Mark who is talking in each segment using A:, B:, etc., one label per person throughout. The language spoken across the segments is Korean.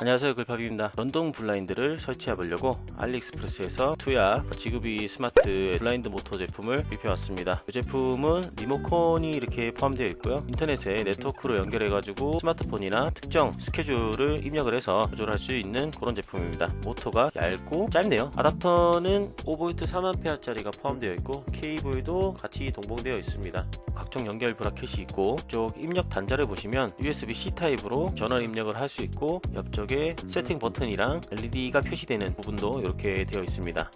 A: 안녕하세요 글팝입니다. 전동 블라인드를 설치해 보려고 알리익스프레스에서 투야 지구비 스마트 블라인드 모터 제품을 구입해 왔습니다. 이 제품은 리모컨이 이렇게 포함되어 있고요. 인터넷에 네트워크로 연결해 가지고 스마트폰이나 특정 스케줄을 입력을 해서 조절할 수 있는 그런 제품입니다. 모터가 얇고 짧네요. 아답터는 5V 4만페아 짜리가 포함되어 있고 케이블도 같이 동봉되어 있습니다. 각종 연결 브라켓이 있고 쪽 입력 단자를 보시면 USB-C 타입으로 전원 입력을 할 수 있고 옆쪽 에 세팅 버튼이랑 LED가 표시되는 부분도 이렇게 되어 있습니다.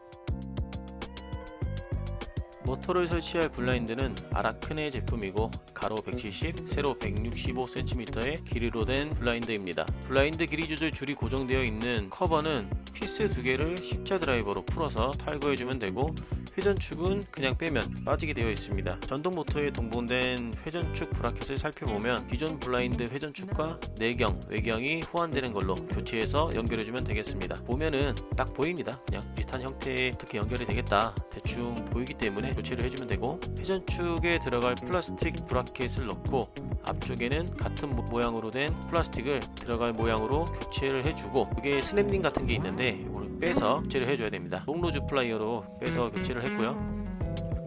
A: 모터를 설치할 블라인드는 아라크네 제품이고 가로 170, 세로 165cm의 길이로 된 블라인드입니다. 블라인드 길이 조절 줄이 고정되어 있는 커버는 피스 두 개를 십자 드라이버로 풀어서 탈거해주면 되고 회전축은 그냥 빼면 빠지게 되어 있습니다. 전동 모터에 동봉된 회전축 브라켓을 살펴보면 기존 블라인드 회전축과 내경, 외경이 호환되는 걸로 교체해서 연결해주면 되겠습니다. 보면은 딱 보입니다. 그냥 비슷한 형태의 어떻게 연결이 되겠다 대충 보이기 때문에 교체를 해주면 되고 회전축에 들어갈 플라스틱 브라켓을 넣고 앞쪽에는 같은 모- 모양으로 된 플라스틱을 들어갈 모양으로 교체를 해주고 이게 스냅링 같은 게 있는데 빼서 교체를 해줘야 됩니다. 롱로즈 플라이어로 빼서 교체를 했고요.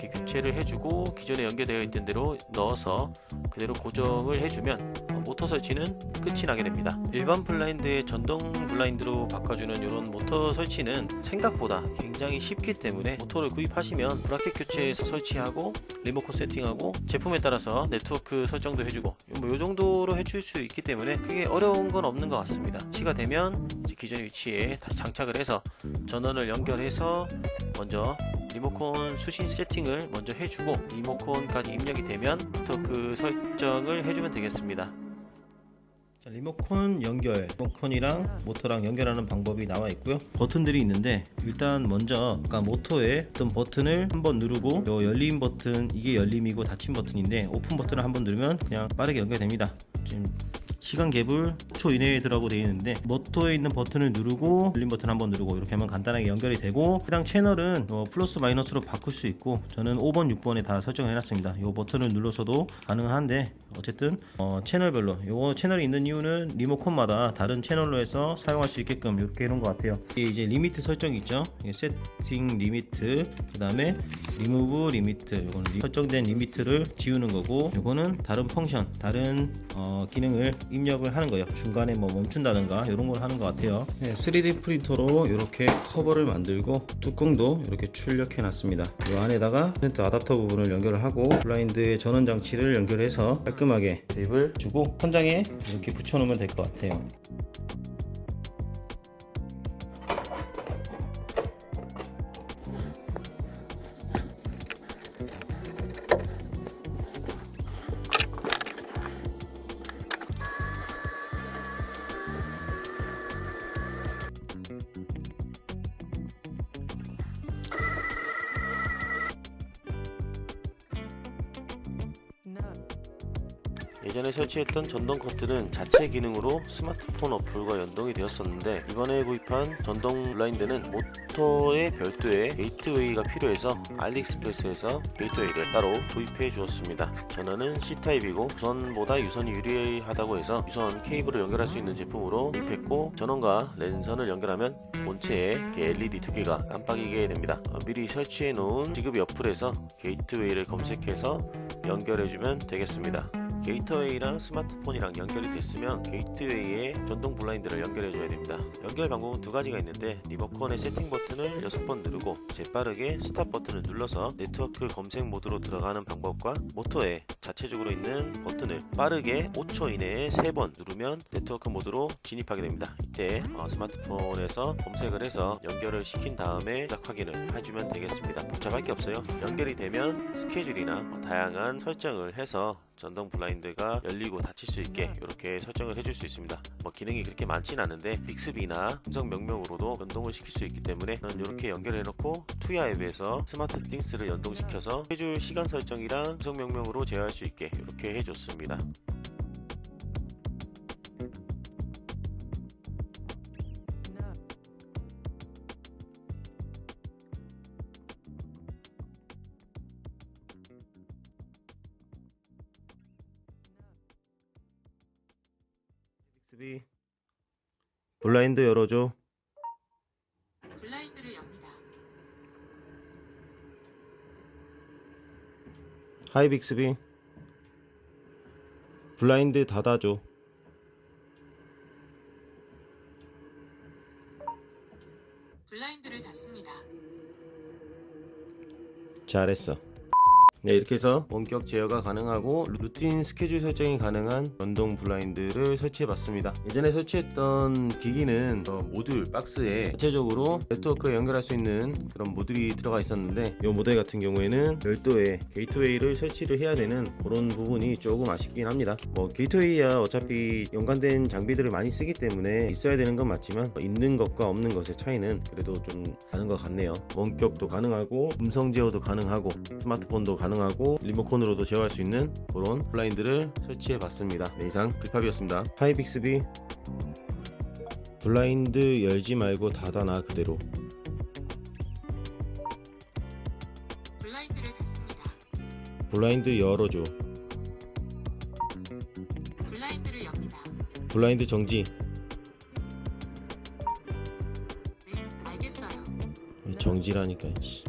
A: 이렇게 교체를 해주고 기존에 연결되어 있던 대로 넣어서 그대로 고정을 해주면 어, 모터 설치는 끝이 나게 됩니다. 일반 블라인드의 전동 블라인드로 바꿔주는 이런 모터 설치는 생각보다 굉장히 쉽기 때문에 모터를 구입하시면 브라켓 교체해서 설치하고 리모컨 세팅하고 제품에 따라서 네트워크 설정도 해주고 뭐이 정도로 해줄 수 있기 때문에 크게 어려운 건 없는 것 같습니다. 치가 되면 기존의 위치에 다시 장착을 해서 전원을 연결해서 먼저 리모컨 수신 세팅을 먼저 해주고 리모컨까지 입력이 되면 네트워크 설정을 해주면 되겠습니다.
B: 자, 리모컨 연결, 리모컨이랑 모터랑 연결하는 방법이 나와 있고요. 버튼들이 있는데 일단 먼저 아까 모터에 어떤 버튼을 한번 누르고 요 열림 버튼 이게 열림이고 닫힘 버튼인데 오픈 버튼을 한번 누르면 그냥 빠르게 연결됩니다. 지금 시간 갭을 초 이내에 들어가고 되어 있는데 모터에 있는 버튼을 누르고 열림 버튼 한번 누르고 이렇게 하면 간단하게 연결이 되고 해당 채널은 어, 플러스 마이너스로 바꿀 수 있고 저는 5번 6번에 다 설정을 해놨습니다. 이 버튼을 눌러서도 가능한데 어쨌든 어, 채널별로 요 채널이 있는 이유는 리모컨마다 다른 채널로 해서 사용할 수 있게끔 이렇게 해놓은 것 같아요. 이게 이제 리미트 설정 있죠? 세팅 리미트 그 다음에 리무브 리미트 이거는 리- 설정된 리미트를 지우는 거고 이거는 다른 펑션 다른 어, 기능을 입력을 하는 거예요. 중간에 뭐 멈춘다든가 이런 걸 하는 것 같아요. 네, 3D 프린터로 이렇게 커버를 만들고 뚜껑도 이렇게 출력해 놨습니다. 이 안에다가 센터 아답터 부분을 연결을 하고 블라인드 전원 장치를 연결해서 깔끔하게 립을 주고 천장에 이렇게 붙여 놓으면 될 것 같아요
A: 예전에 설치했던 전동 커튼은 자체 기능으로 스마트폰 어플과 연동이 되었었는데 이번에 구입한 전동 블라인드는 모터에 별도의 게이트웨이가 필요해서 알리익스프레스에서 게이트웨이를 따로 구입해 주었습니다. 전원은 C타입이고 무선보다 유선이 유리하다고 해서 유선 케이블을 연결할 수 있는 제품으로 구입했고 전원과 랜선을 연결하면 본체에 LED 두 개가 깜빡이게 됩니다. 어, 미리 설치해 놓은 지급이 어플에서 게이트웨이를 검색해서 연결해주면 되겠습니다. 게이트웨이랑 스마트폰이랑 연결이 됐으면 게이트웨이에 전동 블라인드를 연결해 줘야 됩니다. 연결 방법은 두 가지가 있는데 리모컨의 세팅 버튼을 6번 누르고 재빠르게 스탑 버튼을 눌러서 네트워크 검색 모드로 들어가는 방법과 모터에 자체적으로 있는 버튼을 빠르게 5초 이내에 3번 누르면 네트워크 모드로 진입하게 됩니다. 이때 어, 스마트폰에서 검색을 해서 연결을 시킨 다음에 시작 확인을 해주면 되겠습니다. 복잡할 게 없어요. 연결이 되면 스케줄이나 뭐 다양한 설정을 해서 전동 블라인드가 열리고 닫힐 수 있게 이렇게 설정을 해줄 수 있습니다. 뭐 기능이 그렇게 많진 않은데 빅스비나 음성 명령으로도 연동을 시킬 수 있기 때문에 저는 이렇게 연결해 놓고 투야 앱에서 스마트 띵스를 연동시켜서 해줄 시간 설정이랑 음성 명령으로 제어할 수 있게 이렇게 해줬습니다. 빅스비 블라인드 열어줘.
C: 블라인드를 엽니다.
A: 하이 빅스비. 블라인드 닫아줘.
C: 블라인드를 닫습니다.
A: 잘했어. 네, 이렇게 해서 원격 제어가 가능하고 루틴 스케줄 설정이 가능한 전동 블라인드를 설치해 봤습니다. 예전에 설치했던 기기는 어, 모듈 박스에 자체적으로 네트워크에 연결할 수 있는 그런 모듈이 들어가 있었는데 이 모델 같은 경우에는 별도의 게이트웨이를 설치를 해야 되는 그런 부분이 조금 아쉽긴 합니다. 뭐 게이트웨이야 어차피 연관된 장비들을 많이 쓰기 때문에 있어야 되는 건 맞지만 있는 것과 없는 것의 차이는 그래도 좀 다른 것 같네요. 원격도 가능하고 음성 제어도 가능하고 스마트폰도 가능 하고 리모컨으로도 제어할 수 있는 그런 블라인드를 설치해 봤습니다. 네, 이상 클팝이었습니다. 하이빅스비 블라인드 열지 말고 닫아놔 그대로
C: 블라인드를 닫습니다.
A: 블라인드 열어줘
C: 블라인드를 엽니다.
A: 블라인드 정지
C: 네, 알겠어요.
A: 정지라니까 씨.